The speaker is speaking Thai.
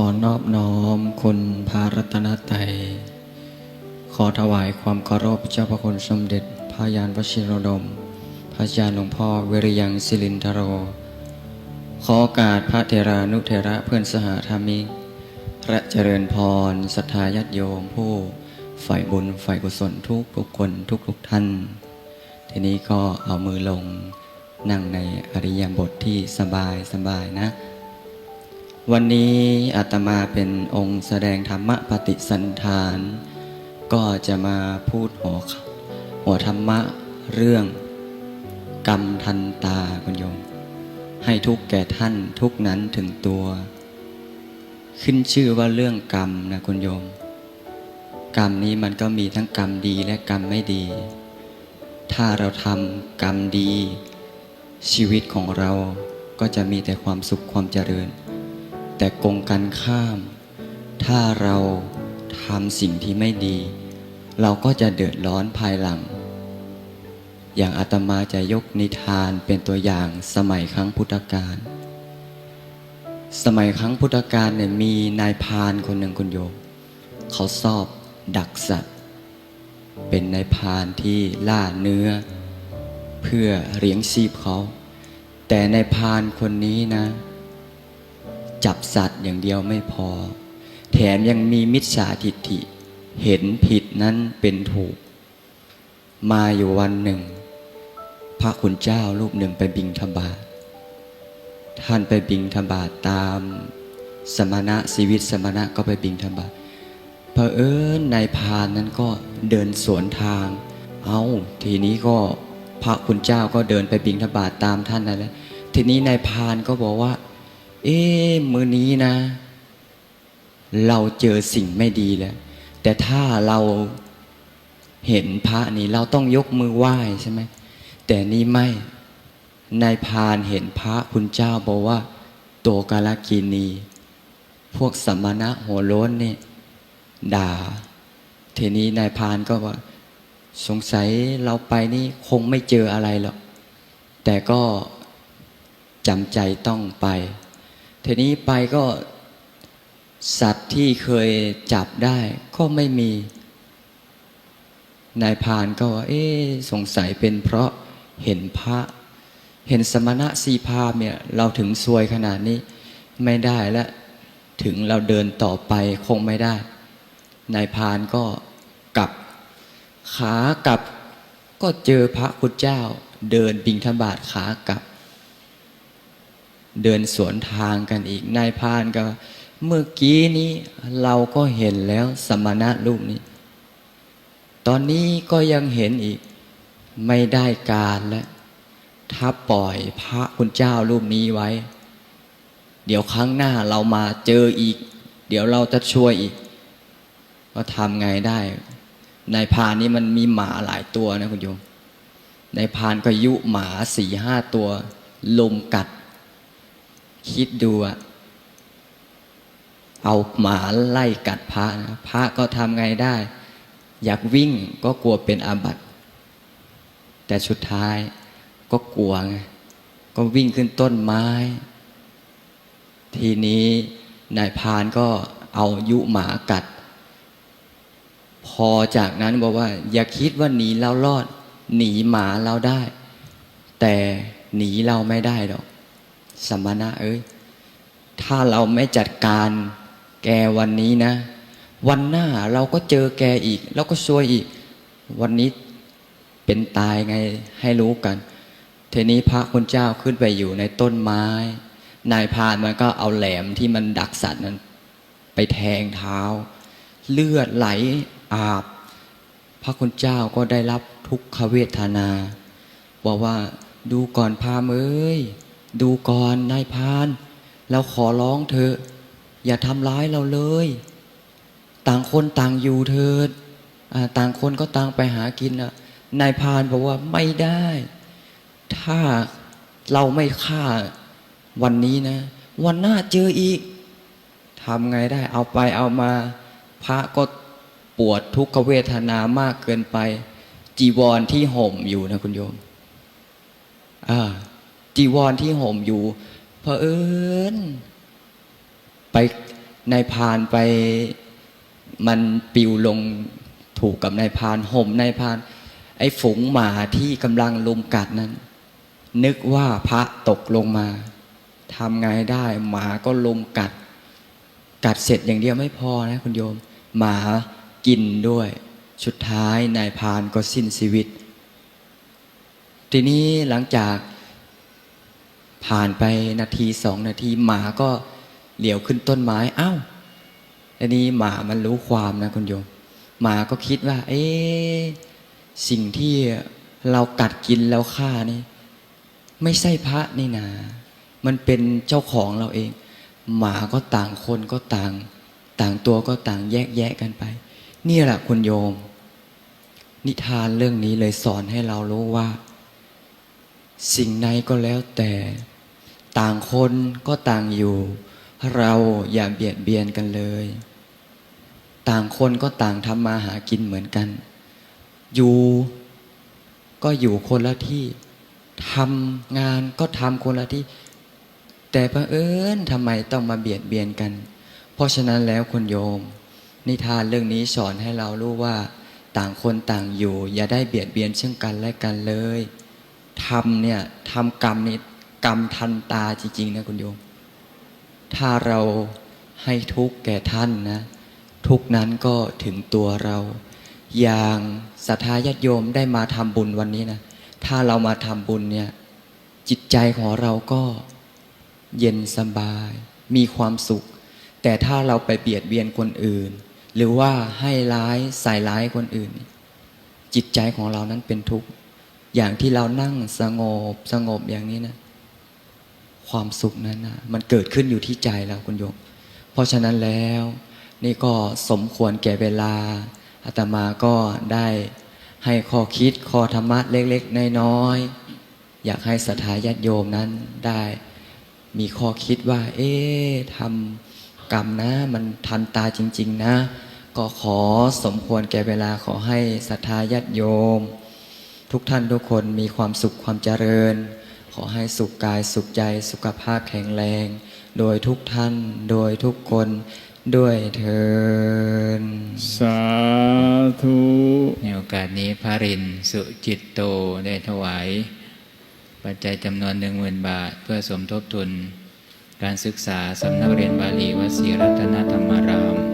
ขอนอบน้อมคุณพระรัตนตรัยขอถวายความเคารพเจ้าพระคุณสมเด็จพระยานวชิรดม พระยานหลวงพ่อเวริยังศิลินทโร ขอโอกาสพระเทรานุเทระเพื่อนสหธรรมิกและเจริญพรศรัทธาญาติโยมผู้ฝ่ายบุญฝ่ายกุศลทุกทุกคนทุกทุกท่าน ทีนี้ก็เอามือลงนั่งในอริยบทที่สบายสบายนะ วันนี้อาตมาเป็นองค์แสดงธรรมปฏิสันฐาน ก็จะมาพูดหัวหัวธรรมะเรื่อง กรรมทันตาคุณโยม ให้ทุกแก่ท่านทุกนั้นถึงตัว ขึ้นชื่อว่าเรื่องกรรมนะคุณโยม กรรมนี้มันก็มีทั้งกรรมดีและกรรมไม่ดี ถ้าเราทำกรรมดี ชีวิตของเราก็จะมีแต่ความสุขความเจริญ แต่กงกันข้าม ถ้าเราทำสิ่งที่ไม่ดี เราก็จะเดือดร้อนภายหลัง อย่างอาตมาจะยกนิทานเป็นตัวอย่างสมัยครั้งพุทธกาลสมัยครั้งพุทธกาลเนี่ยมีนายพานคนหนึ่งคุณโยม เขาชอบดักสัตว์ เป็นนายพานที่ล่าเนื้อ เพื่อเลี้ยงชีพเขา แต่นายพานคนนี้นะ จับสัตว์อย่างเดียวไม่พอ แถมยังมีมิจฉาทิฏฐิ เห็นผิดนั้นเป็นถูก มาอยู่วันหนึ่ง พระคุณเจ้ารูปหนึ่งไปบิงทบาทท่านไปบิงทบาทตาม สมณะชีวิตสมณะก็ไปบิงทบาทเผอิญนายพานนั้นก็เดินสวนทาง เอาทีนี้ก็พระคุณเจ้าก็เดินไปบิงทบาทตามท่านนั่นแหละทีนี้นายพานก็บอกว่า เอ๊มือนี้นะ เราเจอสิ่งไม่ดีแล้ว แต่ถ้าเราเห็นพระนี่เราต้องยกมือไหว้ใช่ไหมแต่นี่ไม่นายพานเห็นพระคุณเจ้าบอกว่า โตกาลกินี พวกสมณะหัวโล้นนี่ด่าทีนี้นายพานก็ว่า สงสัยเราไปนี่คงไม่เจออะไรหรอกแต่ก็จำใจต้องไป ทีนี้ไปก็สัตว์ที่เคยจับได้ก็ไม่มี นายพานก็ว่า เอ๊ะสงสัยเป็นเพราะเห็นพระ เห็นสมณะสีพาเนี่ยเราถึงซวยขนาดนี้ไม่ได้และถึงเราเดินต่อไปคงไม่ได้ นายพานก็กลับ ขากลับก็เจอพระคุณเจ้า เดินบิงทบาทขากลับ เดินสวนทางกันอีกนายพานก็ เมื่อกี้นี้เราก็เห็นแล้วสมณะรูปนี้ ตอนนี้ก็ยังเห็นอีกไม่ได้การแล้วถ้าปล่อยพระคุณเจ้ารูปนี้ไว้ เดี๋ยวครั้งหน้าเรามาเจออีก เดี๋ยวเราจะช่วยอีกว่าทำไงได้นายพานนี่มันมีหมาหลายตัวนะคุณโยมนายพานก็ยุหมาสี่ห้าตัวลุมกัด คิดดูอะเอาหมาไล่กัดพระนะพระก็ทำไงได้ อยากวิ่งก็กลัวเป็นอาบัติ แต่สุดท้ายก็กลัวไงก็วิ่งขึ้นต้นไม้ ทีนี้นายพานก็เอายุหมากัด พอจากนั้นบอกว่า อย่าคิดว่าหนีเรารอด หนีหมาเราได้ แต่หนีเราไม่ได้หรอก สมณะเอ้ยถ้าเราไม่จัดการแกวันนี้นะ วันหน้าเราก็เจอแกอีก แล้วก็ซวยอีก วันนี้เป็นตายไงให้รู้กันทีนี้พระคุณเจ้าขึ้นไปอยู่ในต้นไม้ นายพานมันก็เอาแหลมที่มันดักสัตว์นั้น ไปแทงเท้า เลือดไหลอาบ พระคุณเจ้าก็ได้รับทุกขเวทนา บอกว่าดูก่อนพามเอ้ย ดูก่อนนายพาน เราขอร้องเถออย่าทำร้ายเราเลย ต่างคนต่างอยู่เถิดอ่าต่างคนก็ต่างไปหากินอะนายพานบอกว่าไม่ได้ ถ้าเราไม่ฆ่าวันนี้นะ วันหน้าเจออีกทำไงได้ เอาไปเอามา พระก็ปวดทุกขเวทนามากเกินไป จีวรที่ห่มอยู่นะคุณโยม อ่า จีวรที่ห่มอยู่เผอิญไปนายพานไปมันปิวลงถูกกับนายพานห่มนายพาน ไอ้ฝูงหมาที่กำลังลุมกัดนั้น นึกว่าพระตกลงมาทำไงได้ หมาก็ลุมกัด กัดเสร็จอย่างเดียวไม่พอนะคุณโยม หมากินด้วยสุดท้ายนายพานก็สิ้นชีวิต ทีนี้หลังจาก ผ่านไปนาทีสองนาทีหมาก็เหลียวขึ้นต้นไม้เอ้าอันนี้หมามันรู้ความนะคุณโยม หมาก็คิดว่า เอ๊สิ่งที่เรากัดกินแล้วฆ่านี่ ไม่ใช่พระนี่นา มันเป็นเจ้าของเราเอง หมาก็ต่างคนก็ต่าง ต่างตัวก็ต่างแยกแยะกันไป นี่แหละคุณโยม นิทานเรื่องนี้เลยสอนให้เรารู้ว่า สิ่งใดก็แล้วแต่ ต่างคนก็ต่างอยู่ เราอย่าเบียดเบียนกันเลย ต่างคนก็ต่างทำมาหากินเหมือนกัน อยู่ก็อยู่คนละที่ทำงานก็ทำคนละที่ แต่เอิญทำไมต้องมาเบียดเบียนกัน เพราะฉะนั้นแล้วคุณโยม นิทานเรื่องนี้สอนให้เรารู้ว่า ต่างคนต่างอยู่ อย่าได้เบียดเบียนซึ่งกันและกันเลยทำเนี่ยทำกรรมนี่ กรรมทันตาจริง ๆ นะคุณโยม ถ้าเราให้ทุกข์แก่ท่านนะ ทุกนั้นก็ถึงตัวเรา อย่างศรัทธาญาติโยมได้มาทำบุญวันนี้นะ ถ้าเรามาทำบุญเนี่ย จิตใจของเราก็เย็นสบาย มีความสุข แต่ถ้าเราไปเบียดเบียนคนอื่น หรือว่าให้ร้ายใส่ร้ายคนอื่น จิตใจของเรานั้นเป็นทุกข์อย่างที่เรานั่งสงบสงบอย่างนี้นะ ความสุขนั้นนะมันเกิดขึ้นอยู่ที่ใจเราคุณโยม เพราะฉะนั้นแล้ว นี่ก็สมควรแก่เวลาอาตมาก็ได้ให้ข้อคิดข้อธรรมะเล็กๆน้อยๆอยากให้ศรัทธาญาติโยมนั้นได้มีข้อคิดว่า เอ๊ะทำกรรมนะ มันทันตาจริง ๆ นะ ก็ขอสมควรแก่เวลาขอให้ศรัทธาญาติโยม ทุกท่านทุกคนมีความสุขความเจริญ ขอให้สุขกายสุขใจสุขภาพแข็งแรง โดยทุกท่านโดยทุกคนด้วยเทินสาธุในโอกาสนี้พระรินทร์สุจิตโตได้ถวาย ปัจจัยจำนวนหนึ่งหมื่นบาท เพื่อสมทบทุน การศึกษาสำนักเรียนบาลีวดศรีรัตนธรรมาราม